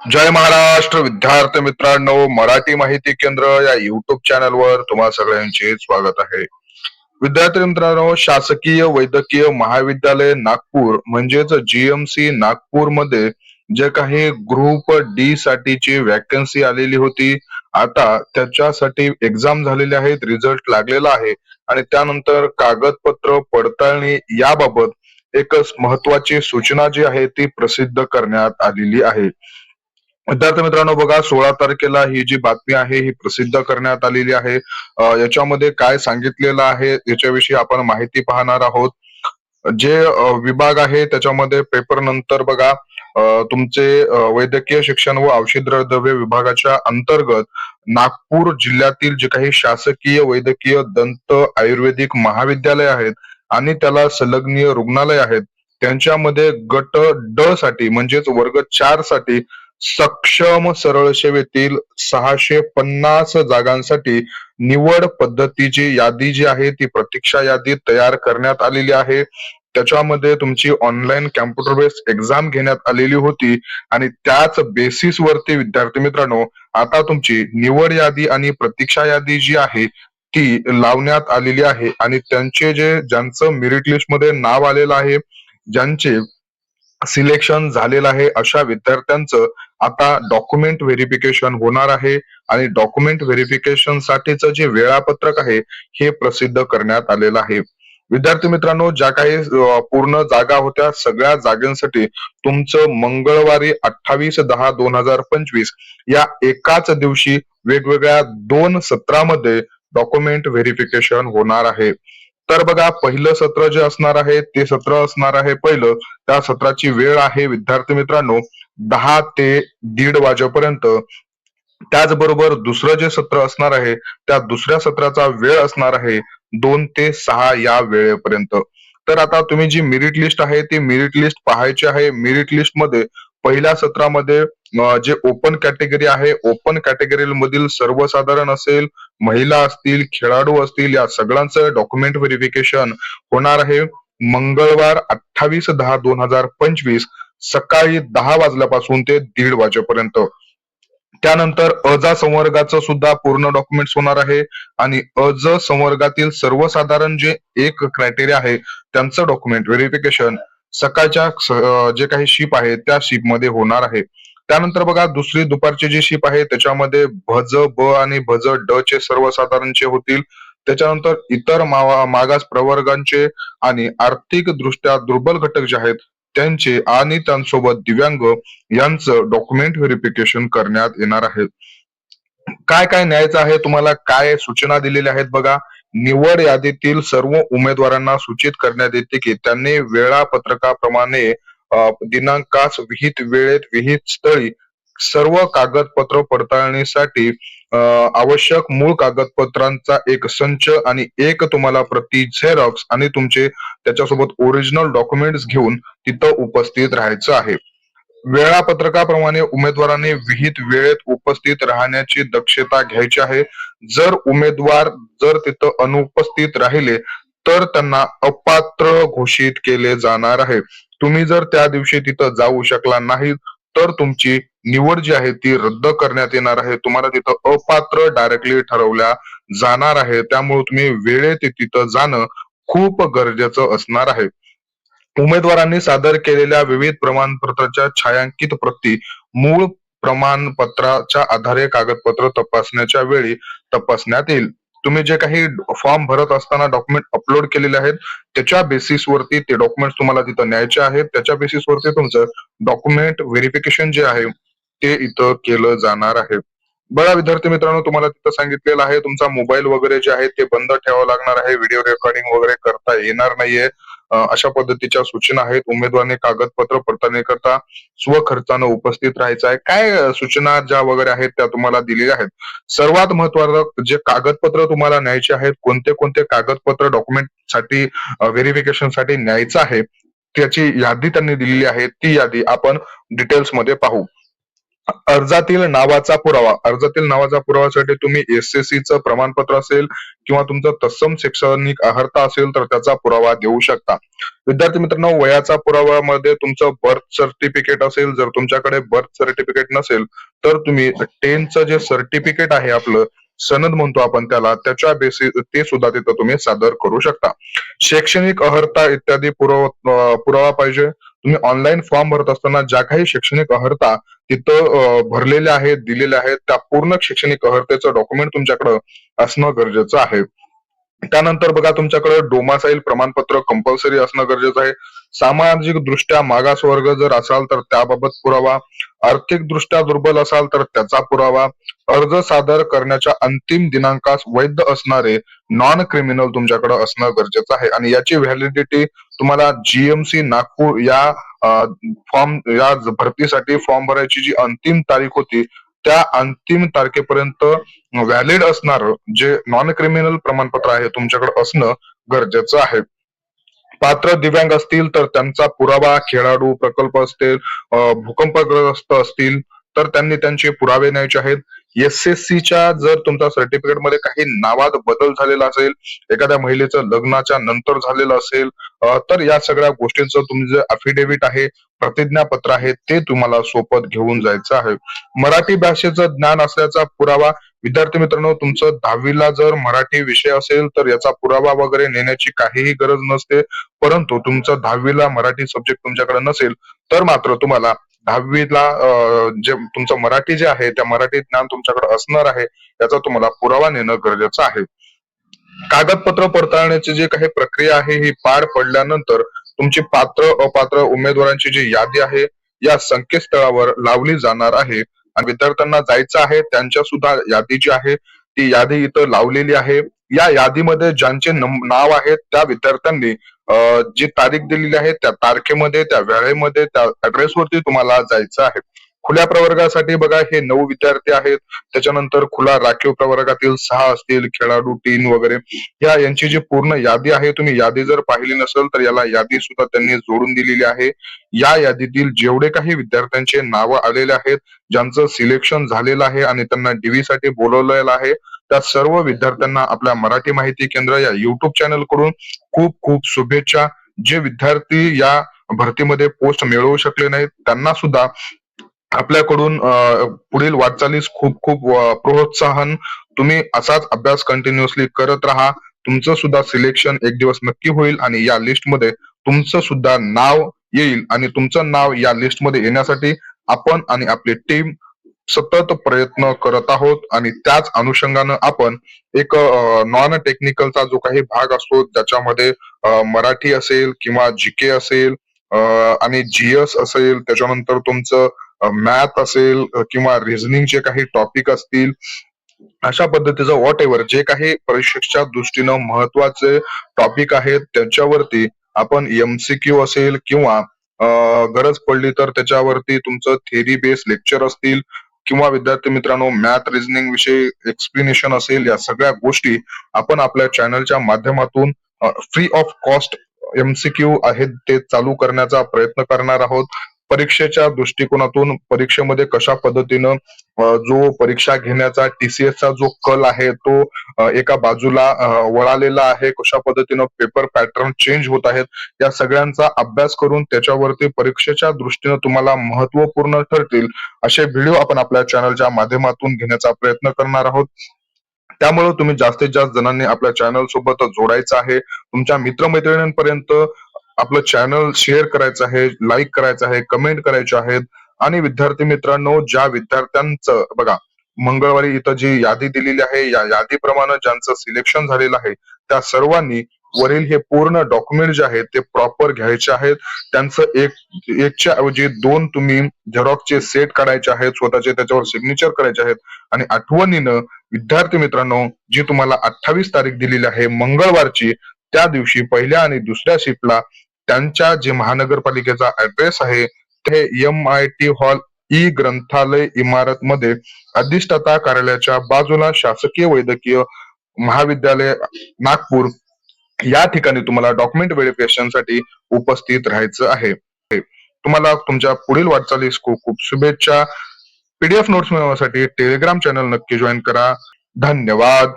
जय महाराष्ट्र विद्यार्थी मित्रांनो मराठी माहिती केंद्र या युट्यूब चॅनलवर तुम्हा सगळ्यांचे स्वागत आहे. विद्यार्थी मित्रांनो शासकीय वैद्यकीय महाविद्यालय नागपूर म्हणजेच जीएमसी नागपूरमध्ये जे काही ग्रुप डी साठीची वॅकन्सी आलेली होती आता त्याच्यासाठी एक्झाम झालेले आहेत रिझल्ट लागलेला आहे. आणि त्यानंतर कागदपत्र पडताळणी याबाबत एकच महत्वाची सूचना जी आहे ती प्रसिद्ध करण्यात आलेली आहे. विद्यार्थी मित्रांनो बघा सोळा तारखेला ही जी बातमी आहे ही प्रसिद्ध करण्यात आलेली आहे. याच्यामध्ये काय सांगितलेलं आहे याच्याविषयी आपण माहिती पाहणार आहोत. जे विभाग आहे त्याच्यामध्ये पेपर नंतर बघा तुमचे वैद्यकीय शिक्षण व औषध द्रव्य विभागाच्या अंतर्गत नागपूर जिल्ह्यातील जे काही शासकीय वैद्यकीय दंत आयुर्वेदिक महाविद्यालय आहेत आणि त्याला संलग्नीय रुग्णालय आहेत त्यांच्यामध्ये गट ड साठी म्हणजेच वर्ग चारसाठी सक्षम सरळ सेवेतील सहाशे पन्नास जागांसाठी निवड पद्धतीची यादी जी आहे ती प्रतीक्षा यादी तयार करण्यात आलेली आहे. त्याच्यामध्ये तुमची ऑनलाईन कॅम्प्युटर बेस्ड एक्झाम घेण्यात आलेली होती आणि त्याच बेसिस वरती विद्यार्थी मित्रांनो आता तुमची निवड यादी आणि प्रतीक्षा यादी जी आहे ती लावण्यात आलेली आहे. आणि त्यांचे जे ज्यांचं मेरिट लिस्टमध्ये नाव आलेलं आहे ज्यांचे सिलेक्शन झालेलं आहे अशा विद्यार्थ्यांचं आता डॉक्युमेंट व्हेरिफिकेशन होणार आहे आणि डॉक्युमेंट व्हेरिफिकेशन साठीचं जे वेळापत्रक आहे हे प्रसिद्ध करण्यात आलेलं आहे. विद्यार्थी मित्रांनो ज्या काही पूर्ण जागा होत्या सगळ्या जागांसाठी तुमचं मंगळवारी अठ्ठावीस दहा दोन हजार पंचवीस या एकाच दिवशी वेगवेगळ्या दोन सत्रामध्ये डॉक्युमेंट व्हेरिफिकेशन होणार आहे. तर बघा पहिलं सत्र जे असणार आहे ते सत्र असणार आहे पहिलं. त्या सत्राची वेळ आहे विद्यार्थी मित्रांनो. दहा ते दीड वाजेपर्यंत. त्याचबरोबर दुसरं जे सत्र असणार आहे त्या दुसऱ्या सत्राचा वेळ असणार आहे दोन ते सहा या वेळेपर्यंत. तर आता तुम्ही जी मेरिट लिस्ट आहे ती मेरिट लिस्ट पाहायची आहे. मेरिट लिस्टमध्ये पहिल्या सत्रामध्ये जे ओपन कॅटेगरी आहे ओपन कॅटेगरी मधील सर्वसाधारण असेल महिला असतील खेळाडू असतील या सगळ्यांचं डॉक्युमेंट व्हेरिफिकेशन होणार आहे मंगळवार अठ्ठावीस दहा दोन हजार पंचवीस. सकाळी दहा वाजल्यापासून ते दीड वाजेपर्यंत. त्यानंतर अज संवर्गाचं सुद्धा पूर्ण डॉक्युमेंट्स होणार आहे आणि अज संवर्गातील सर्वसाधारण जे एक क्रायटेरिया आहे त्यांचं डॉक्युमेंट व्हेरिफिकेशन सकाळच्या जे काही शिप आहे त्या शिपमध्ये होणार आहे. त्यानंतर बघा दुसरी दुपारची जी शिप आहे त्याच्यामध्ये भज ब आणि भज ड चे सर्वसाधारणचे होतील त्याच्यानंतर इतर मावा- मागास प्रवर्गांचे आणि आर्थिक दृष्ट्या दुर्बल घटक जे आहेत त्यांचे आणि त्यांसोबत दिव्यांग यांचं डॉक्युमेंट व्हेरिफिकेशन करण्यात येणार आहे. काय काय न्यायचं आहे? तुम्हाला काय सूचना दिलेल्या आहेत बघा? निवड यादीतील सर्व उमेदवारांना सूचित करण्यात येते की त्यांनी वेळापत्रकाप्रमाणे दिनांकास विहित वेळेत विहित स्थळी सर्व कागदपत्र पडताळणीसाठी आवश्यक मूळ कागदपत्रांचा एक संच आणि एक तुम्हाला प्रति झेरॉक्स आणि तुमचे त्याच्यासोबत ओरिजिनल डॉक्युमेंट्स घेऊन तिथं उपस्थित राहायचं आहे. वेळापत्रकाप्रमाणे उमेदवाराने विहित वेळेत उपस्थित राहण्याची दक्षता घ्यायची आहे. जर उमेदवार जर तिथं अनुपस्थित राहिले तर त्यांना अपात्र घोषित केले जाणार आहे. तुम्ही जर त्या दिवशी तिथं जाऊ शकला नाही तर तुमची निवड जी आहे ती रद्द करण्यात येणार आहे. तुम्हाला तिथं अपात्र डायरेक्टली ठरवल्या जाणार आहे. त्यामुळे तुम्ही वेळेत तिथं जाणं खूप गरजेचं असणार आहे. उमेदवारांनी सादर केलेल्या विविध प्रमाणपत्राच्या छायांकित प्रती मूळ प्रमाणपत्राच्या आधारे कागदपत्र तपासण्याच्या वेळी तपासण्यात येईल. तुम्ही जे काही फॉर्म भरत असताना डॉक्युमेंट अपलोड केलेले आहेत त्याच्या बेसिस वरती ते डॉक्युमेंट तुम्हाला तिथं न्यायचे आहेत. त्याच्या बेसिस वरती तुमचं डॉक्युमेंट व्हेरिफिकेशन जे आहे ते इथं केलं जाणार आहे. बघा विद्यार्थी मित्रांनो तुम्हाला तिथं सांगितलेलं आहे तुमचा मोबाईल वगैरे जे आहे ते बंद ठेवावं लागणार आहे. व्हिडिओ रेकॉर्डिंग वगैरे करता येणार नाहीये. अशा पद्धतीच्या सूचना आहेत. उमेदवाराने कागदपत्र पडताळणी करता स्वखर्चानं उपस्थित राहायचं आहे. काय सूचना ज्या वगैरे आहेत त्या तुम्हाला दिलेल्या आहेत? सर्वात महत्वाचं जे कागदपत्र तुम्हाला न्यायचे आहेत कोणते कोणते कागदपत्र डॉक्युमेंटसाठी व्हेरिफिकेशनसाठी न्यायचं आहे त्याची यादी त्यांनी दिलेली आहे. ती यादी आपण डिटेल्समध्ये पाहू. अर्जातील नावाचा पुरावा अर्जातील नावाचा पुराव्यासाठी तुम्ही एसएससी च प्रमाणपत्र असेल किंवा तुमचं तत्सम शैक्षणिक अर्हता असेल तर त्याचा पुरावा देऊ शकता. विद्यार्थी मित्रांनो वयाचा पुराव्यामध्ये तुमचं बर्थ सर्टिफिकेट असेल जर तुमच्याकडे बर्थ सर्टिफिकेट नसेल तर तुम्ही टेनचं जे सर्टिफिकेट आहे आपलं सनद म्हणतो आपण त्याला त्याच्या बेसिस ते सुद्धा तिथं तुम्ही सादर करू शकता. शैक्षणिक अर्हता इत्यादी पुरव पुरावा पाहिजे. तुम्ही ऑनलाईन फॉर्म भरत असताना ज्या काही शैक्षणिक अर्हता तिथं भरलेल्या आहेत दिलेल्या आहेत त्या पूर्ण शैक्षणिक अहर्तेचं डॉक्युमेंट तुमच्याकडे असणं गरजेचं आहे. त्यानंतर बघा तुमच्याकडे डोमासाईल प्रमाणपत्र कंपल्सरी असणं गरजेचं आहे. सामाजिक दृष्ट्या मागास वर्ग जर असाल तर त्याबाबत पुरावा. आर्थिक दृष्ट्या दुर्बल असाल तर त्याचा पुरावा. अर्ज सादर करण्याच्या अंतिम दिनांकास वैध असणारे नॉन क्रिमिनल तुमच्याकडे असणं गरजेचं आहे. आणि याची व्हॅलिडिटी तुम्हाला जीएमसी नागपूर या फॉर्म या भरतीसाठी फॉर्म भरायची जी अंतिम तारीख होती त्या अंतिम तारखेपर्यंत व्हॅलिड असणार जे नॉन क्रिमिनल प्रमाणपत्र आहे तुमच्याकडे असणं गरजेचं आहे. पात्र दिव्यांग असतील तर त्यांचा पुरावा खेळाडू प्रकल्प असतील भूकंपग्रस्त असतील तर त्यांनी त्यांचे पुरावे न्यायचे आहेत. एस एस च्या जर तुमच्या सर्टिफिकेटमध्ये काही नावात बदल झालेला असेल एखाद्या महिलेचं लग्नाच्या नंतर झालेलं असेल तर या सगळ्या गोष्टींचं तुमचं जे अफिडेव्हिट आहे प्रतिज्ञापत्र आहे ते तुम्हाला सोबत घेऊन जायचं आहे. मराठी भाषेचं ज्ञान असल्याचा पुरावा विद्यार्थी मित्रांनो तुमचं दहावीला जर मराठी विषय असेल तर याचा पुरावा वगैरे नेण्याची काहीही गरज नसते. परंतु तुमचं दहावीला मराठी सब्जेक्ट तुमच्याकडे नसेल तर मात्र तुम्हाला दहावीला जे तुमचं मराठी जे आहे त्या मराठी ज्ञान तुमच्याकडे असणार आहे याचा तुम्हाला पुरावा नेणं गरजेचं आहे. कागदपत्र पडताळण्याची जी काही प्रक्रिया आहे ही पार पडल्यानंतर तुमची पात्र अपात्र उमेदवारांची जी यादी आहे या संकेतस्थळावर लावली जाणार आहे. आणि विद्यार्थ्यांना जायचं आहे त्यांच्या सुद्धा यादी जी आहे ती यादी इथं लावलेली आहे. या यादीमध्ये ज्यांचे नाव आहेत त्या विद्यार्थ्यांनी जी तारीख दिलेली आहे त्या तारखेमध्ये त्या वेळेमध्ये त्या ऍड्रेसवरती तुम्हाला जायचं आहे. खुल्या प्रवर्गासाठी बघा हे नऊ विद्यार्थी आहेत. त्याच्यानंतर खुला राखीव प्रवर्गातील सहा असतील खेळाडू टीम वगैरे. या यांची जी पूर्ण यादी आहे तुम्ही यादी जर पाहिली नसेल तर याला यादी सुद्धा त्यांनी जोडून दिलेली आहे. या यादीतील जेवढे काही विद्यार्थ्यांचे नाव आलेले आहेत ज्यांचं सिलेक्शन झालेलं आहे आणि त्यांना डीव्ही साठी बोलवलेलं आहे त्या सर्व विद्यार्थ्यांना आपल्या मराठी माहिती केंद्र या युट्यूब चॅनलकडून खूप खूप शुभेच्छा. जे विद्यार्थी या भरतीमध्ये पोस्ट मिळवू शकले नाहीत त्यांना सुद्धा आपल्याकडून पुढील वाटचालीस खूप खूप प्रोत्साहन तुम्ही असाच अभ्यास कंटिन्युअसली करत राहा. तुमचं सुद्धा सिलेक्शन एक दिवस नक्की होईल आणि या लिस्टमध्ये तुमचं सुद्धा नाव येईल आणि तुमचं नाव या लिस्टमध्ये येण्यासाठी आपण आणि आपली टीम सतत प्रयत्न करत आहोत आणि त्याच अनुषंगानं आपण एक नॉन टेक्निकलचा जो काही भाग असतो ज्याच्यामध्ये मराठी असेल किंवा जीके असेल आणि जीएस असेल त्याच्यानंतर तुमचं मॅथ असेल किंवा रिझनिंगचे काही टॉपिक असतील अशा पद्धतीचं व्हॉट एव्हर जे काही परीक्षेच्या दृष्टीनं महत्त्वाचे टॉपिक आहेत त्याच्यावरती आपण एमसीक्यू असेल किंवा गरज पडली तर त्याच्यावरती तुमचं थेरी बेस लेक्चर असतील किंवा विद्यार्थी मित्रांनो मॅथ रिझनिंग विषयी एक्सप्लेनेशन असेल या सगळ्या गोष्टी आपण आपल्या चॅनलच्या माध्यमातून फ्री ऑफ कॉस्ट एमसीक्यू आहेत ते चालू करण्याचा प्रयत्न करणार आहोत. परीक्षेच्या दृष्टिकोनातून परीक्षेमध्ये कशा पद्धतीनं जो परीक्षा घेण्याचा टीसीएसचा जो कल आहे तो एका बाजूला वळालेला आहे कशा पद्धतीनं पेपर पॅटर्न चेंज होत आहेत या सगळ्यांचा अभ्यास करून त्याच्यावरती परीक्षेच्या दृष्टीनं तुम्हाला महत्त्वपूर्ण ठरतील असे व्हिडिओ आपण आपल्या चॅनलच्या माध्यमातून घेण्याचा प्रयत्न करणार आहोत. त्यामुळे तुम्ही जास्तीत जास्त जणांनी आपल्या चॅनल सोबत जोडायचं आहे. तुमच्या मित्रमैत्रिणींपर्यंत आपलं चॅनल शेअर करायचं आहे लाईक करायचं आहे कमेंट करायचे आहेत. आणि विद्यार्थी मित्रांनो ज्या विद्यार्थ्यांचं बघा मंगळवारी इथं जी यादी दिलेली आहे या यादीप्रमाणे ज्यांचं सिलेक्शन झालेलं आहे त्या सर्वांनी वरील हे पूर्ण डॉक्युमेंट जे आहेत ते प्रॉपर घ्यायचे आहेत. त्यांचं एक एकच्या ऐवजी दोन तुम्ही झेरॉक्सचे सेट काढायचे आहेत स्वतःचे त्याच्यावर सिग्नेचर करायचे आहेत. आणि आठवणीनं विद्यार्थी मित्रांनो जी तुम्हाला अठ्ठावीस तारीख दिलेली आहे मंगळवारची त्या दिवशी पहिल्या आणि दुसऱ्या शिफ्टला त्यांच्या जे महानगरपालिकेचा ऍड्रेस आहे ते M I T hall E ग्रंथालय इमारत मध्ये अधिष्ठाता कार्यालयाच्या बाजूला शासकीय वैद्यकीय महाविद्यालय नागपूर या ठिकाणी तुम्हाला डॉक्युमेंट व्हेरिफिकेशनसाठी उपस्थित राहायचं आहे. तुम्हाला तुमच्या पुढील वाटचालीस खूप खूप शुभेच्छा. पीडीएफ नोट्स मिळवण्यासाठी टेलिग्राम चॅनल नक्की जॉईन करा. धन्यवाद.